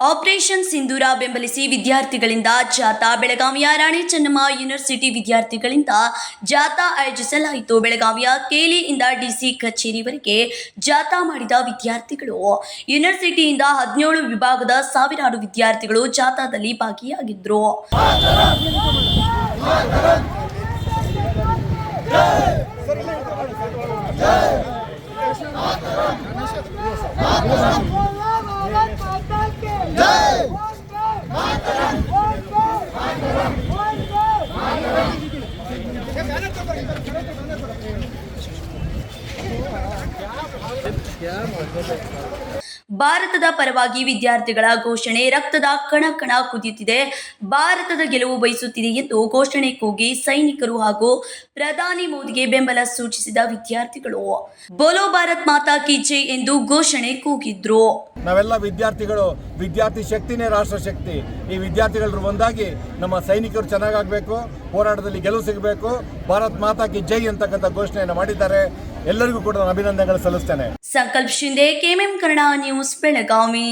Operation ಸಿಂಧೂರ ಬೆಂಬಲಿಸಿ ವಿದ್ಯಾರ್ಥಿಗಳಿಂದ ಜಾಥಾ ಬೆಳಗಾವಿಯ ರಾಣಿ ಚೆನ್ನಮ್ಮ ಯೂನಿವರ್ಸಿಟಿ ವಿದ್ಯಾರ್ಥಿಗಳಿಂದ ಜಾಥಾ ಆಯೋಜಿಸಲಾಯಿತು. ಬೆಳಗಾವಿಯ ಕೇಲಿಯಿಂದ ಡಿಸಿ ಕಚೇರಿವರೆಗೆ ಜಾಥಾ ಮಾಡಿದ ವಿದ್ಯಾರ್ಥಿಗಳು. ಯೂನಿವರ್ಸಿಟಿಯಿಂದ ಹದಿನೇಳು ವಿಭಾಗದ ಸಾವಿರಾರು ವಿದ್ಯಾರ್ಥಿಗಳು ಜಾಥಾದಲ್ಲಿ ಭಾಗಿಯಾಗಿದ್ದರು ಭಾರತದ ಪರವಾಗಿ ವಿದ್ಯಾರ್ಥಿಗಳ ಘೋಷಣೆ ರಕ್ತದ ಕಣ ಕಣ ಕುದಿಯುತ್ತಿದೆ. ಭಾರತದ ಗೆಲುವು ಬಯಸುತ್ತಿದೆ ಎಂದು ಘೋಷಣೆ ಕೂಗಿ ಸೈನಿಕರು ಹಾಗೂ ಪ್ರಧಾನಿ ಮೋದಿಗೆ ಬೆಂಬಲ ಸೂಚಿಸಿದ ವಿದ್ಯಾರ್ಥಿಗಳು. ಬೋಲೋ ಭಾರತ್ ಮಾತಾ ಕಿ ಎಂದು ಘೋಷಣೆ ಕೂಗಿದ್ರು. ನಾವೆಲ್ಲ ವಿದ್ಯಾರ್ಥಿಗಳು ವಿದ್ಯಾರ್ಥಿ ಶಕ್ತಿನೇ ರಾಷ್ಟ್ರ ಶಕ್ತಿ. ಈ ವಿದ್ಯಾರ್ಥಿಗಳರು ಒಂದಾಗಿ ನಮ್ಮ ಸೈನಿಕರು ಚೆನ್ನಾಗಾಗಬೇಕು, ಹೋರಾಟದಲ್ಲಿ ಗೆಲುವು ಸಿಗಬೇಕು. ಭಾರತ್ ಮಾತಾ ಕಿ ಜೈ ಅಂತಕ್ಕಂಥ ಘೋಷಣೆಯನ್ನು ಮಾಡಿದ್ದಾರೆ. ಎಲ್ಲರಿಗೂ ಕೂಡ ನಾನು ಅಭಿನಂದನೆಗಳು ಸಲ್ಲಿಸ್ತೇನೆ. Sankalp Shinde KMM Kannada news, Belagavi.